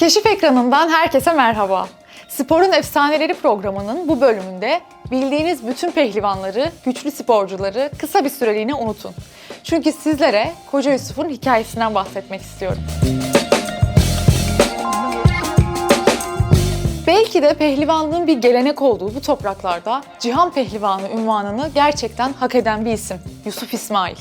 Keşif ekranından herkese merhaba. Sporun Efsaneleri programının bu bölümünde bildiğiniz bütün pehlivanları, güçlü sporcuları kısa bir süreliğine unutun. Çünkü sizlere Koca Yusuf'un hikayesinden bahsetmek istiyorum. Belki de pehlivanlığın bir gelenek olduğu bu topraklarda Cihan Pehlivanı ünvanını gerçekten hak eden bir isim Yusuf İsmail.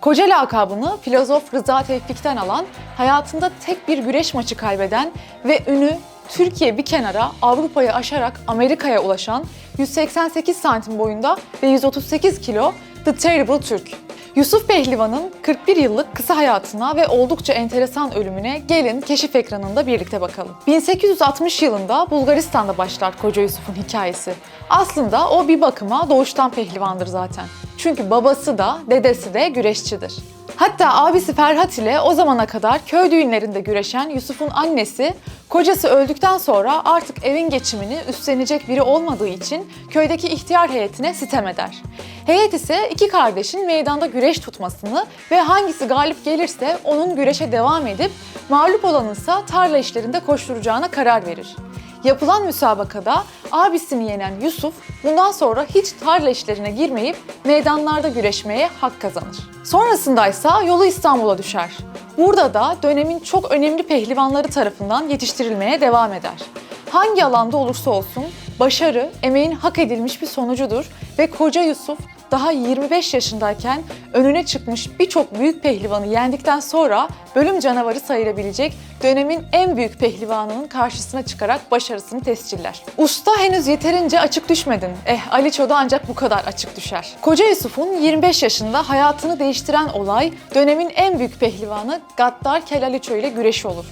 Koca lakabını filozof Rıza Tevfik'ten alan, hayatında tek bir güreş maçı kaybeden ve ünü Türkiye bir kenara Avrupa'yı aşarak Amerika'ya ulaşan 188 santim boyunda ve 138 kilo The Terrible Türk. Yusuf Pehlivan'ın 41 yıllık kısa hayatına ve oldukça enteresan ölümüne gelin keşif ekranında birlikte bakalım. 1860 yılında Bulgaristan'da başlar Koca Yusuf'un hikayesi. Aslında o bir bakıma doğuştan pehlivandır zaten. Çünkü babası da dedesi de güreşçidir. Hatta abisi Ferhat ile o zamana kadar köy düğünlerinde güreşen Yusuf'un annesi kocası öldükten sonra artık evin geçimini üstlenecek biri olmadığı için köydeki ihtiyar heyetine sitem eder. Heyet ise iki kardeşin meydanda güreş tutmasını ve hangisi galip gelirse onun güreşe devam edip mağlup olanınsa tarla işlerinde koşturacağına karar verir. Yapılan müsabakada abisini yenen Yusuf bundan sonra hiç tarla işlerine girmeyip meydanlarda güreşmeye hak kazanır. Sonrasında ise yolu İstanbul'a düşer. Burada da dönemin çok önemli pehlivanları tarafından yetiştirilmeye devam eder. Hangi alanda olursa olsun başarı emeğin hak edilmiş bir sonucudur ve koca Yusuf daha 25 yaşındayken önüne çıkmış birçok büyük pehlivanı yendikten sonra bölüm canavarı sayılabilecek dönemin en büyük pehlivanının karşısına çıkarak başarısını tesciller. Usta henüz yeterince açık düşmedin. Eh Aliço'da ancak bu kadar açık düşer. Koca Yusuf'un 25 yaşında hayatını değiştiren olay dönemin en büyük pehlivanı Gaddar Kel Aliço ile güreşi olur.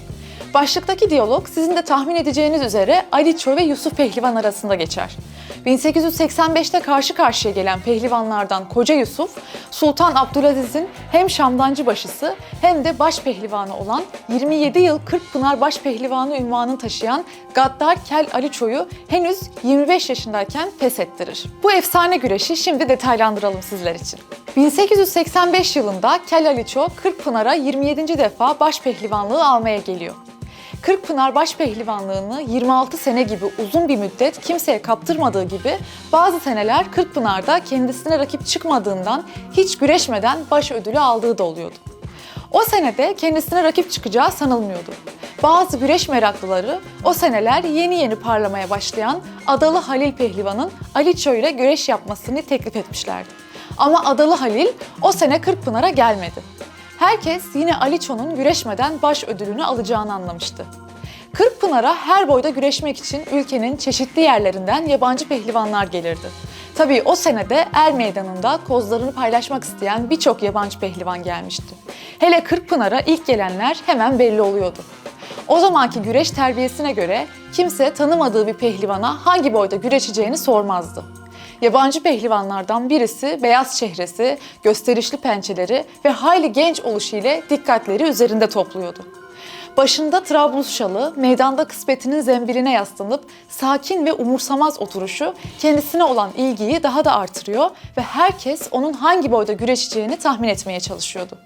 Başlıktaki diyalog sizin de tahmin edeceğiniz üzere Aliço ve Yusuf Pehlivan arasında geçer. 1885'te karşı karşıya gelen pehlivanlardan Koca Yusuf, Sultan Abdülaziz'in hem Şamdancı başısı hem de baş pehlivanı olan 27 yıl Kırkpınar baş pehlivanı ünvanını taşıyan Gaddar Kel Aliço'yu henüz 25 yaşındayken pes ettirir. Bu efsane güreşi şimdi detaylandıralım sizler için. 1885 yılında Kel Aliço Kırkpınar'a 27. defa baş pehlivanlığı almaya geliyor. Kırkpınar Başpehlivanlığını 26 sene gibi uzun bir müddet kimseye kaptırmadığı gibi bazı seneler Kırkpınar'da kendisine rakip çıkmadığından hiç güreşmeden baş ödülü aldığı da oluyordu. O senede kendisine rakip çıkacağı sanılmıyordu. Bazı güreş meraklıları o seneler yeni yeni parlamaya başlayan Adalı Halil Pehlivan'ın Aliço ile güreş yapmasını teklif etmişlerdi. Ama Adalı Halil o sene Kırkpınar'a gelmedi. Herkes yine Aliço'nun güreşmeden baş ödülünü alacağını anlamıştı. Kırkpınar'a her boyda güreşmek için ülkenin çeşitli yerlerinden yabancı pehlivanlar gelirdi. Tabii o senede Er Meydanı'nda kozlarını paylaşmak isteyen birçok yabancı pehlivan gelmişti. Hele Kırkpınar'a ilk gelenler hemen belli oluyordu. O zamanki güreş terbiyesine göre kimse tanımadığı bir pehlivana hangi boyda güreşeceğini sormazdı. Yabancı pehlivanlardan birisi beyaz çehresi, gösterişli pençeleri ve hayli genç oluşu ile dikkatleri üzerinde topluyordu. Başında Trablus şalı, meydanda kısmetinin zembiline yaslanıp sakin ve umursamaz oturuşu kendisine olan ilgiyi daha da artırıyor ve herkes onun hangi boyda güreşeceğini tahmin etmeye çalışıyordu.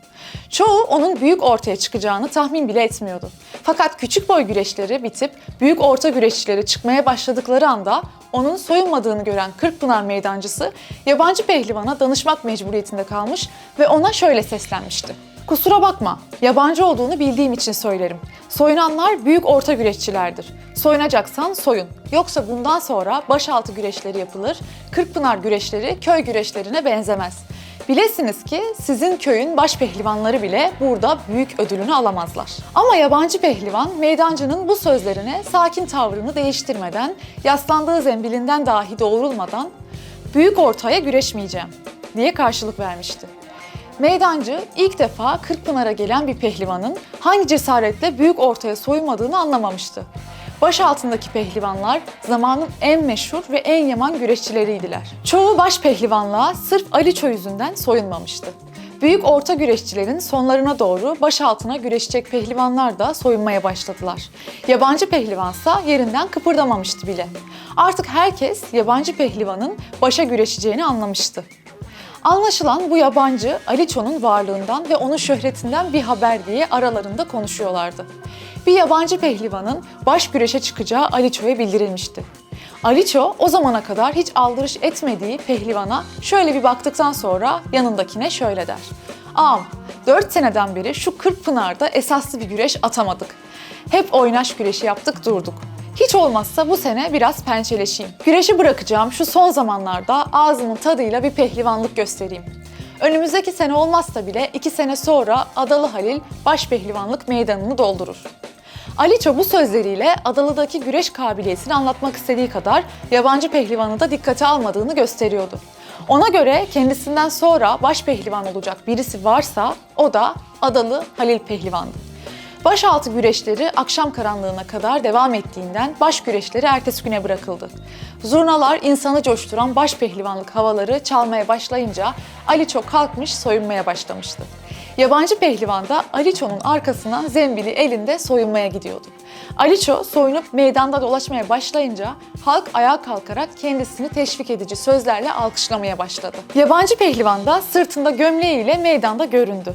Çoğu onun büyük ortaya çıkacağını tahmin bile etmiyordu. Fakat küçük boy güreşleri bitip büyük orta güreşçileri çıkmaya başladıkları anda onun soyunmadığını gören Kırkpınar meydancısı yabancı pehlivana danışmak mecburiyetinde kalmış ve ona şöyle seslenmişti. Kusura bakma, yabancı olduğunu bildiğim için söylerim. Soyunanlar büyük orta güreşçilerdir. Soyunacaksan soyun. Yoksa bundan sonra başaltı güreşleri yapılır, Kırkpınar güreşleri köy güreşlerine benzemez. Bilesiniz ki sizin köyün baş pehlivanları bile burada büyük ödülünü alamazlar. Ama yabancı pehlivan meydancının bu sözlerine sakin tavrını değiştirmeden, yaslandığı zembilinden dahi doğrulmadan büyük ortaya güreşmeyeceğim diye karşılık vermişti. Meydancı ilk defa Kırkpınar'a gelen bir pehlivanın hangi cesaretle büyük ortaya soymadığını anlamamıştı. Baş altındaki pehlivanlar zamanın en meşhur ve en yaman güreşçileriydiler. Çoğu baş pehlivanlığa sırf Aliço yüzünden soyunmamıştı. Büyük orta güreşçilerin sonlarına doğru baş altına güreşecek pehlivanlar da soyunmaya başladılar. Yabancı pehlivansa yerinden kıpırdamamıştı bile. Artık herkes yabancı pehlivanın başa güreşeceğini anlamıştı. Anlaşılan bu yabancı Aliço'nun varlığından ve onun şöhretinden bir haber diye aralarında konuşuyorlardı. bir yabancı pehlivanın baş güreşe çıkacağı Aliço'ya bildirilmişti. Aliço o zamana kadar hiç aldırış etmediği pehlivana şöyle bir baktıktan sonra yanındakine şöyle der. Ağam, 4 seneden beri şu Kırkpınar'da esaslı bir güreş atamadık. Hep oynaş güreşi yaptık durduk. Hiç olmazsa bu sene biraz pençeleşeyim. Güreşi bırakacağım şu son zamanlarda ağzımın tadıyla bir pehlivanlık göstereyim. Önümüzdeki sene olmazsa bile iki sene sonra Adalı Halil baş pehlivanlık meydanını doldurur. Aliço bu sözleriyle Adalı'daki güreş kabiliyetini anlatmak istediği kadar yabancı pehlivanı da dikkate almadığını gösteriyordu. Ona göre kendisinden sonra baş pehlivan olacak birisi varsa o da Adalı Halil Pehlivan'dı. Başaltı güreşleri akşam karanlığına kadar devam ettiğinden baş güreşleri ertesi güne bırakıldı. Zurnalar insanı coşturan baş pehlivanlık havaları çalmaya başlayınca Aliço kalkmış soyunmaya başlamıştı. Yabancı pehlivan da Aliço'nun arkasına zembili elinde soyunmaya gidiyordu. Aliço soyunup meydanda dolaşmaya başlayınca halk ayağa kalkarak kendisini teşvik edici sözlerle alkışlamaya başladı. Yabancı pehlivan da sırtında gömleğiyle meydanda göründü.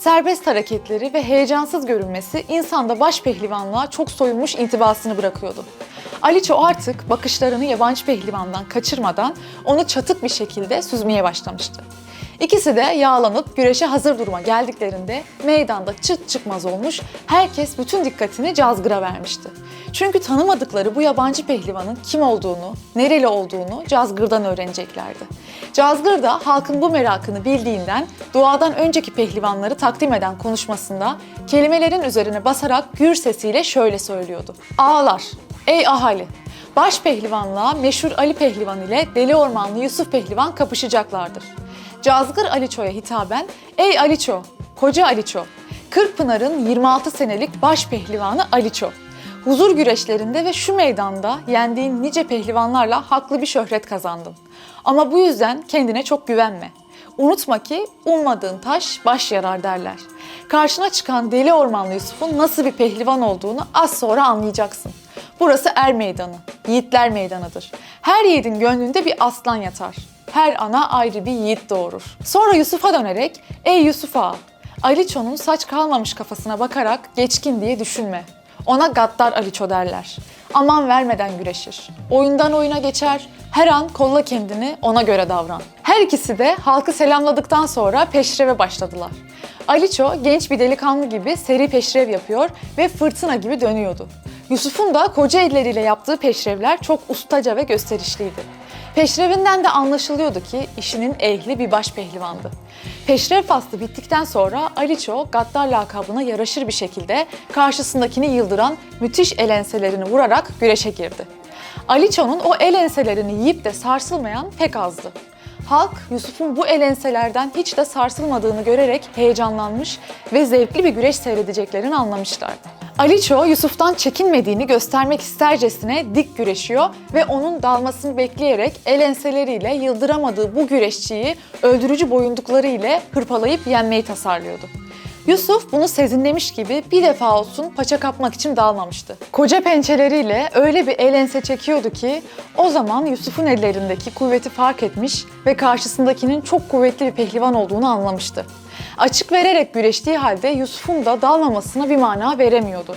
Serbest hareketleri ve heyecansız görünmesi insanda baş pehlivanlığa çok soyunmuş intibasını bırakıyordu. Aliço artık bakışlarını yabancı pehlivandan kaçırmadan onu çatık bir şekilde süzmeye başlamıştı. İkisi de yağlanıp güreşe hazır duruma geldiklerinde meydanda çıt çıkmaz olmuş, herkes bütün dikkatini cazgıra vermişti. Çünkü tanımadıkları bu yabancı pehlivanın kim olduğunu, nereli olduğunu cazgırdan öğreneceklerdi. Cazgır da halkın bu merakını bildiğinden duadan önceki pehlivanları takdim eden konuşmasında kelimelerin üzerine basarak gür sesiyle şöyle söylüyordu. Ağlar, ey ahali, baş pehlivanlığa meşhur Ali Pehlivan ile Deli Ormanlı Yusuf Pehlivan kapışacaklardır. Cazgır Aliço'ya hitaben, ey Aliço, koca Aliço, Kırkpınar'ın 26 senelik baş pehlivanı Aliço. Huzur güreşlerinde ve şu meydanda yendiğin nice pehlivanlarla haklı bir şöhret kazandın. Ama bu yüzden kendine çok güvenme. Unutma ki ummadığın taş baş yarar derler. Karşına çıkan deli ormanlı Yusuf'un nasıl bir pehlivan olduğunu az sonra anlayacaksın. Burası er meydanı, yiğitler meydanıdır. Her yiğidin gönlünde bir aslan yatar. Her ana ayrı bir yiğit doğurur. Sonra Yusuf'a dönerek, ey Yusuf ağa, Aliço'nun saç kalmamış kafasına bakarak geçkin diye düşünme. Ona gaddar Aliço derler. Aman vermeden güreşir. Oyundan oyuna geçer, her an kolla kendini ona göre davran. Her ikisi de halkı selamladıktan sonra peşreve başladılar. Aliço genç bir delikanlı gibi seri peşrev yapıyor ve fırtına gibi dönüyordu. Yusuf'un da koca elleriyle yaptığı peşrevler çok ustaca ve gösterişliydi. Peşrevinden de anlaşılıyordu ki işinin ehli bir baş pehlivandı. Peşrev faslı bittikten sonra Aliço Gaddar lakabına yaraşır bir şekilde karşısındakini yıldıran müthiş el enselerini vurarak güreşe girdi. Aliço'nun o el enselerini yiyip de sarsılmayan pek azdı. Halk Yusuf'un bu el enselerden hiç de sarsılmadığını görerek heyecanlanmış ve zevkli bir güreş seyredeceklerini anlamışlardı. Aliço Yusuf'tan çekinmediğini göstermek istercesine dik güreşiyor ve onun dalmasını bekleyerek el enseleriyle yıldıramadığı bu güreşçiyi öldürücü boyundukları ile hırpalayıp yenmeyi tasarlıyordu. Yusuf bunu sezinlemiş gibi bir defa olsun paça kapmak için dalmamıştı. Koca pençeleriyle öyle bir el ense çekiyordu ki o zaman Yusuf'un ellerindeki kuvveti fark etmiş ve karşısındakinin çok kuvvetli bir pehlivan olduğunu anlamıştı. Açık vererek güreştiği halde Yusuf'un da dalmamasına bir mana veremiyordu.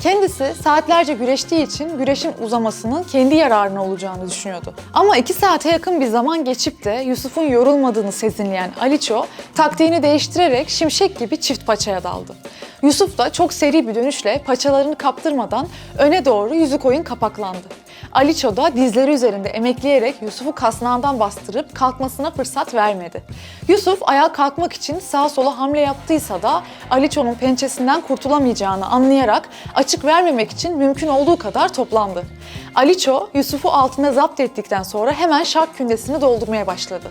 Kendisi saatlerce güreştiği için güreşin uzamasının kendi yararına olacağını düşünüyordu. Ama iki saate yakın bir zaman geçip de Yusuf'un yorulmadığını sezinleyen Aliço taktiğini değiştirerek şimşek gibi çift paçaya daldı. Yusuf da çok seri bir dönüşle paçalarını kaptırmadan öne doğru yüzü koyun kapaklandı. Aliço da dizleri üzerinde emekleyerek Yusuf'u kasnağından bastırıp kalkmasına fırsat vermedi. Yusuf ayağa kalkmak için sağa sola hamle yaptıysa da Aliço'nun pençesinden kurtulamayacağını anlayarak açık vermemek için mümkün olduğu kadar toplandı. Aliço Yusuf'u altına zapt ettikten sonra hemen şark kündesini doldurmaya başladı.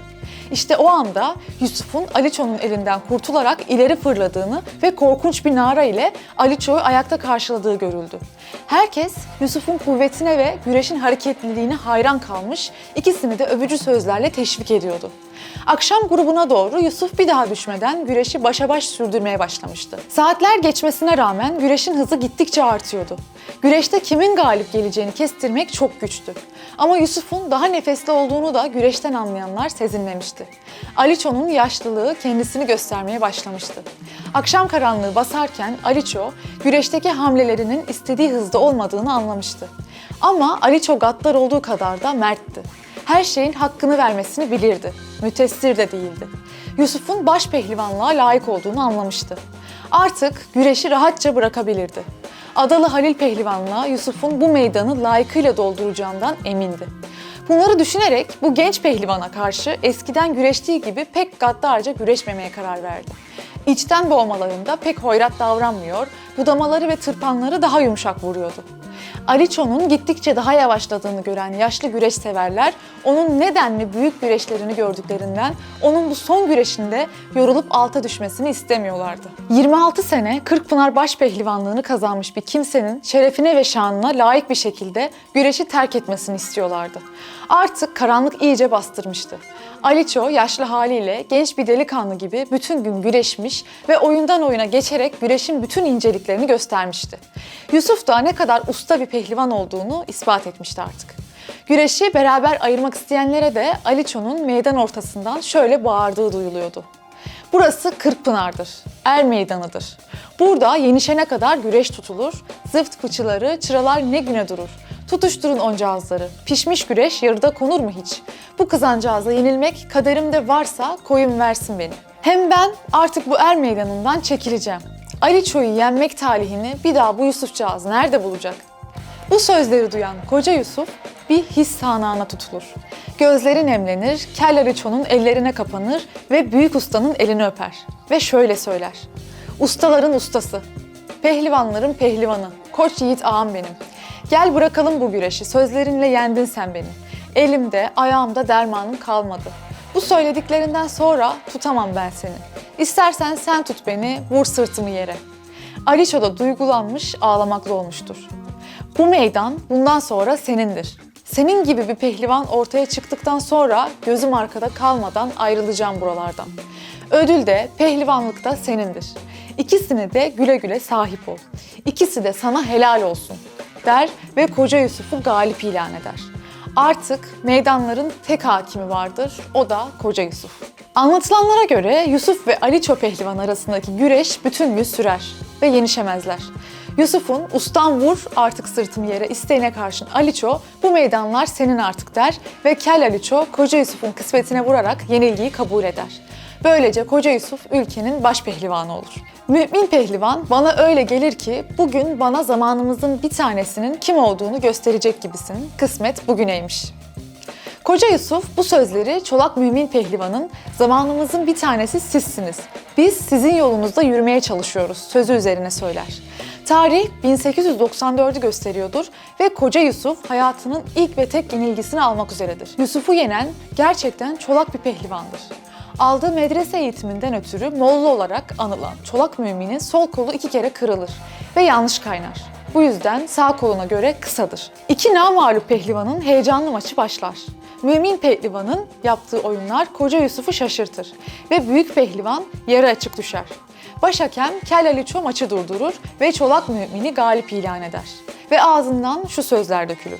İşte o anda Yusuf'un Aliço'nun elinden kurtularak ileri fırladığını ve korkunç bir nara ile Aliço'yu ayakta karşıladığı görüldü. Herkes Yusuf'un kuvvetine ve güreşin hareketliliğine hayran kalmış, ikisini de övücü sözlerle teşvik ediyordu. Akşam grubuna doğru Yusuf bir daha düşmeden güreşi başa baş sürdürmeye başlamıştı. Saatler geçmesine rağmen güreşin hızı gittikçe artıyordu. Güreşte kimin galip geleceğini kestirmek çok güçtü. Ama Yusuf'un daha nefesli olduğunu da güreşten anlayanlar sezinlemişti. Aliço'nun yaşlılığı kendisini göstermeye başlamıştı. Akşam karanlığı basarken Aliço, güreşteki hamlelerinin istediği hızda olmadığını anlamıştı. Ama Aliço gaddar olduğu kadar da mertti. Her şeyin hakkını vermesini bilirdi. Mütessir de değildi. Yusuf'un baş pehlivanlığa layık olduğunu anlamıştı. Artık güreşi rahatça bırakabilirdi. Adalı Halil Pehlivan'la Yusuf'un bu meydanı layıkıyla dolduracağından emindi. Bunları düşünerek bu genç pehlivana karşı eskiden güreştiği gibi pek gaddarca güreşmemeye karar verdi. İçten boğmalarında pek hoyrat davranmıyor, budamaları ve tırpanları daha yumuşak vuruyordu. Aliço'nun gittikçe daha yavaşladığını gören yaşlı güreş severler onun nedenli büyük güreşlerini gördüklerinden onun bu son güreşinde yorulup alta düşmesini istemiyorlardı. 26 sene Kırkpınar başpehlivanlığını kazanmış bir kimsenin şerefine ve şanına layık bir şekilde güreşi terk etmesini istiyorlardı. Artık karanlık iyice bastırmıştı. Aliço yaşlı haliyle genç bir delikanlı gibi bütün gün güreşmiş ve oyundan oyuna geçerek güreşin bütün inceliklerini göstermişti. Yusuf da ne kadar usta bir pehlivan olduğunu ispat etmişti artık. Güreşi beraber ayırmak isteyenlere de Aliço'nun meydan ortasından şöyle bağırdığı duyuluyordu. Burası Kırkpınar'dır, er meydanıdır. Burada yenişene kadar güreş tutulur, zıft fıçıları, çıralar ne güne durur. Tutuşturun oncağızları, pişmiş güreş yarıda konur mu hiç? Bu kızancağıza yenilmek kaderimde varsa koyun versin beni. Hem ben artık bu er meydanından çekileceğim. Ali Ço'yu yenmek talihini bir daha bu Yusufcağız nerede bulacak? Bu sözleri duyan koca Yusuf bir his sahnağına tutulur. Gözleri nemlenir, kel Aliço'nun ellerine kapanır ve büyük ustanın elini öper. Ve şöyle söyler. Ustaların ustası, pehlivanların pehlivanı, koç yiğit ağam benim. Gel bırakalım bu güreşi, sözlerinle yendin sen beni. Elimde, ayağımda dermanım kalmadı. Bu söylediklerinden sonra tutamam ben seni. İstersen sen tut beni, vur sırtımı yere. Aliço da duygulanmış, ağlamaklı olmuştur. Bu meydan bundan sonra senindir. Senin gibi bir pehlivan ortaya çıktıktan sonra gözüm arkada kalmadan ayrılacağım buralardan. Ödül de pehlivanlık da senindir. İkisini de güle güle sahip ol. İkisi de sana helal olsun der ve koca Yusuf'u galip ilan eder. Artık meydanların tek hakimi vardır, o da koca Yusuf. Anlatılanlara göre Yusuf ve Ali Pehlivan arasındaki güreş bütün gün sürer ve yenişemezler. Yusuf'un ustan vur artık sırtımı yere isteğine karşın Aliço bu meydanlar senin artık der ve Kel Aliço koca Yusuf'un kısmetine vurarak yenilgiyi kabul eder. Böylece koca Yusuf ülkenin baş pehlivanı olur. Mümin pehlivan bana öyle gelir ki bugün bana zamanımızın bir tanesinin kim olduğunu gösterecek gibisin. Kısmet bugüneymiş. Koca Yusuf bu sözleri Çolak Mümin Pehlivan'ın zamanımızın bir tanesi sizsiniz. Biz sizin yolunuzda yürümeye çalışıyoruz sözü üzerine söyler. Tarih 1894'ü gösteriyordur ve Koca Yusuf hayatının ilk ve tek yenilgisini almak üzeredir. Yusuf'u yenen gerçekten çolak bir pehlivandır. Aldığı medrese eğitiminden ötürü Molla olarak anılan Çolak Mümin'in sol kolu iki kere kırılır ve yanlış kaynar. Bu yüzden sağ koluna göre kısadır. İki namalup pehlivanın heyecanlı maçı başlar. Mümin pehlivanın yaptığı oyunlar koca Yusuf'u şaşırtır ve büyük pehlivan yarı açık düşer. Baş hakem Kel Aliço maçı durdurur ve Çolak Mümin'i galip ilan eder. Ve ağzından şu sözler dökülür.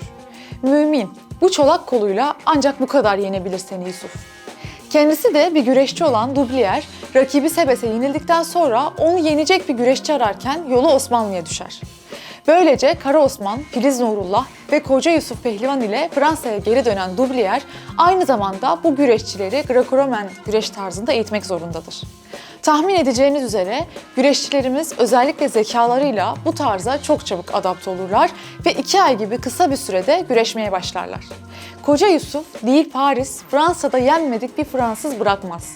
Mümin, bu çolak koluyla ancak bu kadar yenebilir seni Yusuf. Kendisi de bir güreşçi olan Dublier, rakibi Sebes'e yenildikten sonra onu yenecek bir güreşçi ararken yolu Osmanlı'ya düşer. Böylece Kara Osman, Filiz Nurullah ve Koca Yusuf Pehlivan ile Fransa'ya geri dönen Dublier aynı zamanda bu güreşçileri Greco-Roman güreş tarzında eğitmek zorundadır. Tahmin edeceğiniz üzere güreşçilerimiz özellikle zekalarıyla bu tarza çok çabuk adapte olurlar ve iki ay gibi kısa bir sürede güreşmeye başlarlar. Koca Yusuf değil Paris, Fransa'da yenmedik bir Fransız bırakmaz.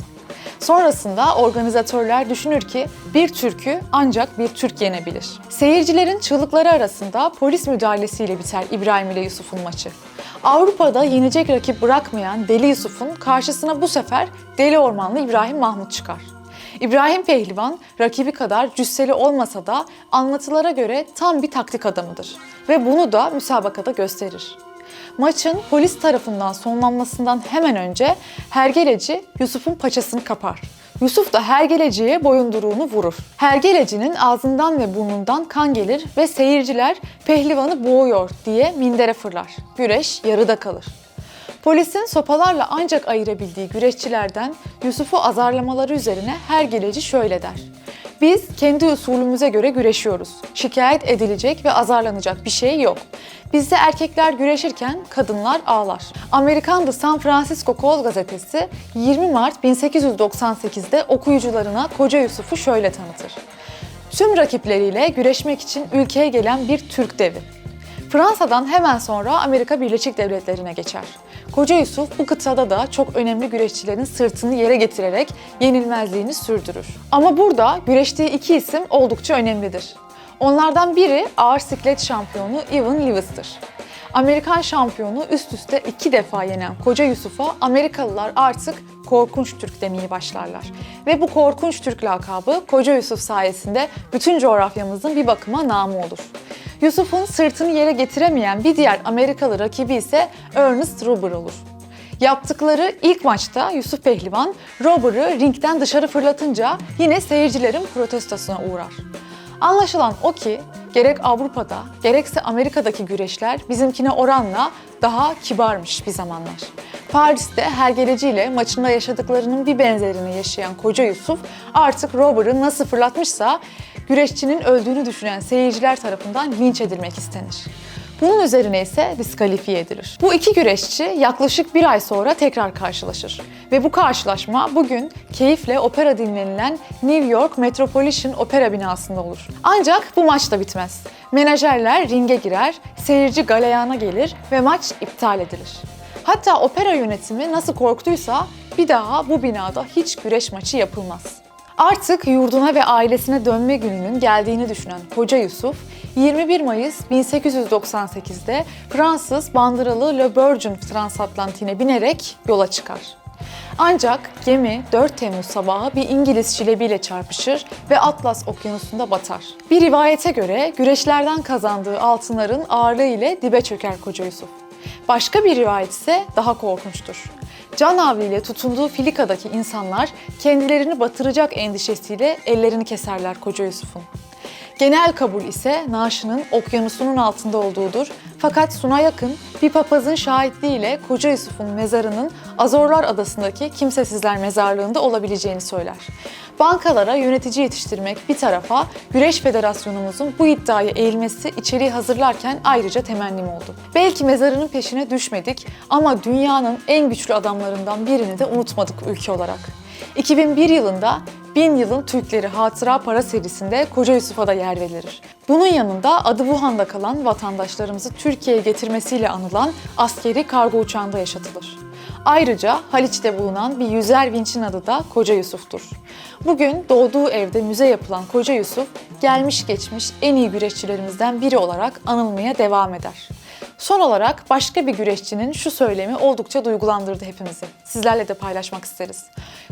Sonrasında organizatörler düşünür ki bir Türk'ü ancak bir Türk yenebilir. Seyircilerin çığlıkları arasında polis müdahalesiyle biter İbrahim ile Yusuf'un maçı. Avrupa'da yenecek rakip bırakmayan Deli Yusuf'un karşısına bu sefer Deli Ormanlı İbrahim Mahmut çıkar. İbrahim Pehlivan rakibi kadar cüsseli olmasa da anlatılara göre tam bir taktik adamıdır ve bunu da müsabakada gösterir. Maçın polis tarafından sonlanmasından hemen önce hergeleci Yusuf'un paçasını kapar. Yusuf da hergeleciye boyunduruğunu vurur. Hergelecinin ağzından ve burnundan kan gelir ve seyirciler pehlivanı boğuyor diye mindere fırlar. Güreş yarıda kalır. Polisin sopalarla ancak ayırabildiği güreşçilerden Yusuf'u azarlamaları üzerine hergeleci şöyle der. Biz kendi usulümüze göre güreşiyoruz. Şikayet edilecek ve azarlanacak bir şey yok. Bizde erkekler güreşirken kadınlar ağlar. Amerikan The San Francisco Kol gazetesi 20 Mart 1898'de okuyucularına Koca Yusuf'u şöyle tanıtır. Tüm rakipleriyle güreşmek için ülkeye gelen bir Türk devi. Fransa'dan hemen sonra Amerika Birleşik Devletleri'ne geçer. Koca Yusuf bu kıtada da çok önemli güreşçilerin sırtını yere getirerek yenilmezliğini sürdürür. Ama burada güreştiği iki isim oldukça önemlidir. Onlardan biri ağır siklet şampiyonu Evan Lewis'tir. Amerikan şampiyonu üst üste iki defa yenen Koca Yusuf'a Amerikalılar artık Korkunç Türk demeyi başlarlar. Ve bu Korkunç Türk lakabı Koca Yusuf sayesinde bütün coğrafyamızın bir bakıma namı olur. Yusuf'un sırtını yere getiremeyen bir diğer Amerikalı rakibi ise Ernest Ruber olur. Yaptıkları ilk maçta Yusuf Pehlivan, Rober'ı ringden dışarı fırlatınca yine seyircilerin protestosuna uğrar. Anlaşılan o ki gerek Avrupa'da gerekse Amerika'daki güreşler bizimkine oranla daha kibarmış bir zamanlar. Paris'te hergeleciyle maçında yaşadıklarının bir benzerini yaşayan koca Yusuf artık Robert'ı nasıl fırlatmışsa güreşçinin öldüğünü düşünen seyirciler tarafından linç edilmek istenir. Bunun üzerine ise diskalifiye edilir. Bu iki güreşçi yaklaşık bir ay sonra tekrar karşılaşır. Ve bu karşılaşma bugün keyifle opera dinlenilen New York Metropolitan Opera binasında olur. Ancak bu maç da bitmez. Menajerler ringe girer, seyirci galeyana gelir ve maç iptal edilir. Hatta opera yönetimi nasıl korktuysa bir daha bu binada hiç güreş maçı yapılmaz. Artık yurduna ve ailesine dönme gününün geldiğini düşünen Koca Yusuf, 21 Mayıs 1898'de Fransız bandıralı Le Bourgeon transatlantiğine binerek yola çıkar. Ancak gemi 4 Temmuz sabahı bir İngiliz şilebiyle çarpışır ve Atlas Okyanusu'nda batar. Bir rivayete göre güreşlerden kazandığı altınların ağırlığı ile dibe çöker Koca Yusuf. Başka bir rivayet ise daha korkunçtur. Can havliyle tutunduğu filikadaki insanlar kendilerini batıracak endişesiyle ellerini keserler Koca Yusuf'un. Genel kabul ise naaşının okyanusunun altında olduğudur. Fakat Sun'a yakın bir papazın şahitliğiyle Koca Yusuf'un mezarının Azorlar Adası'ndaki kimsesizler mezarlığında olabileceğini söyler. Bankalara yönetici yetiştirmek bir tarafa, Güreş Federasyonumuzun bu iddiaya eğilmesi içeriği hazırlarken ayrıca temennim oldu. Belki mezarının peşine düşmedik ama dünyanın en güçlü adamlarından birini de unutmadık ülke olarak. 2001 yılında Bin Yılın Türkleri Hatıra Para serisinde Koca Yusuf'a da yer verilir. Bunun yanında adı Wuhan'da kalan vatandaşlarımızı Türkiye'ye getirmesiyle anılan askeri kargo uçağında yaşatılır. Ayrıca Haliç'te bulunan bir yüzer vinçin adı da Koca Yusuf'tur. Bugün doğduğu evde müze yapılan Koca Yusuf, gelmiş geçmiş en iyi güreşçilerimizden biri olarak anılmaya devam eder. Son olarak başka bir güreşçinin şu söylemi oldukça duygulandırdı hepimizi. Sizlerle de paylaşmak isteriz.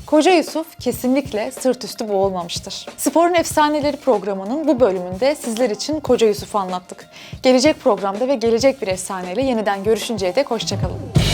Koca Yusuf kesinlikle sırt üstü boğulmamıştır. Sporun Efsaneleri programının bu bölümünde sizler için Koca Yusuf'u anlattık. Gelecek programda ve gelecek bir efsaneyle yeniden görüşünceye dek hoşçakalın.